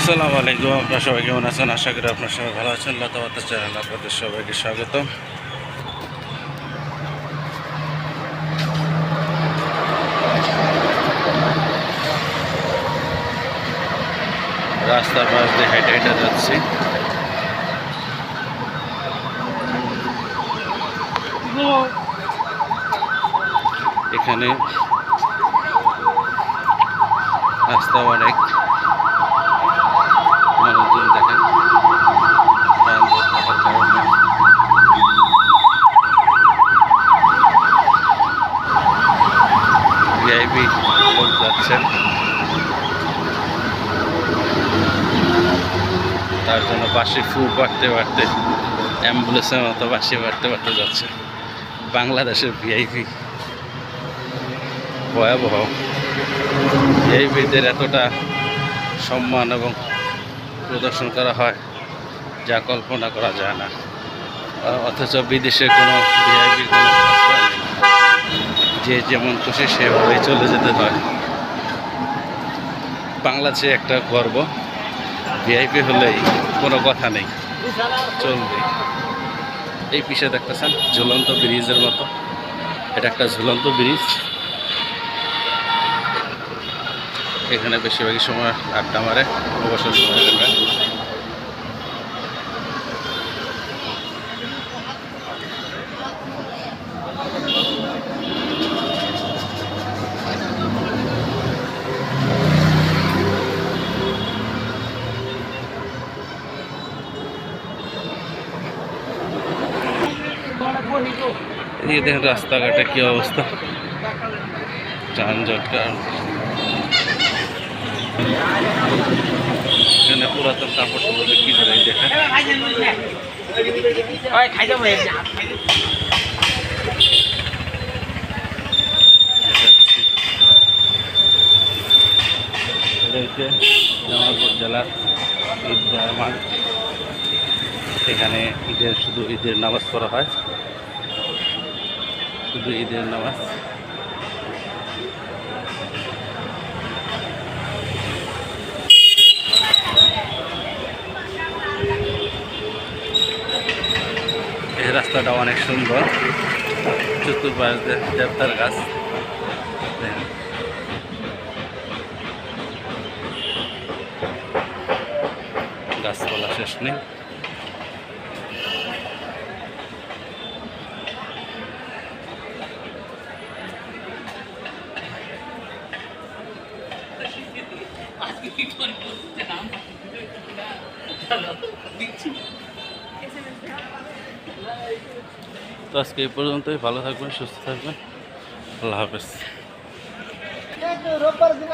আসসালামু আলাইকুম, আপনার সবাই কেমন আছেন? আশা করি আপনার সবাই ভালো আছেন। লতাবাতা চ্যানেল আপনাদের সবাইকে স্বাগত রাস্তার পাশ দিয়ে হেঁটে হেঁটে যাচ্ছি। এখানে রাস্তা অনেক মানুষজন দেখেন যানজট থাকার কারণে লোক যাচ্ছেন। তার জন্য বাসি ফু বাড়তে বাড়তে অ্যাম্বুলেন্সের মতো বাসি বাড়তে বাড়তে যাচ্ছে। বাংলাদেশের ভিআইপি ভয়াবহ। ভিআইপিদের এতটা সম্মান এবং প্রদর্শন করা হয়, যা কল্পনা করা যায় না। অথচ বিদেশে কোনো ভিআইপির কোনো যে যেমন খুশি সেভাবে চলে যেতে হয়। বাংলাদেশে একটা গর্ব ভিআইপি হলেই কোনো কথা নেই, চলবে। এই পিছে দেখতেছেন ঝুলন্ত ব্রিজের মতো। এটা একটা ঝুলন্ত ব্রিজ। এখানে বেশিরভাগই সময় আড্ডা মারে, অবসর সময় এদিকে দেখেন রাস্তাঘাটে কি অবস্থা। যানজট এখানে পুরাতন কাপড় টাপড় করে এই দেখেন। হচ্ছে জামালপুর জেলার ঈদগাহ মাঠ। এখানে ঈদের শুধু ঈদের নামাজ পড়া হয়। শুধু ঈদের নামাজ। এই রাস্তাটা অনেক সুন্দর। চতুর্পাশ দেবতার গাছ। গাছপালা শেষ নেই। তো আজকে এই পর্যন্তই ভালো থাকবেন সুস্থ থাকবেন। আল্লাহ হাফেজ। রোববার দিন।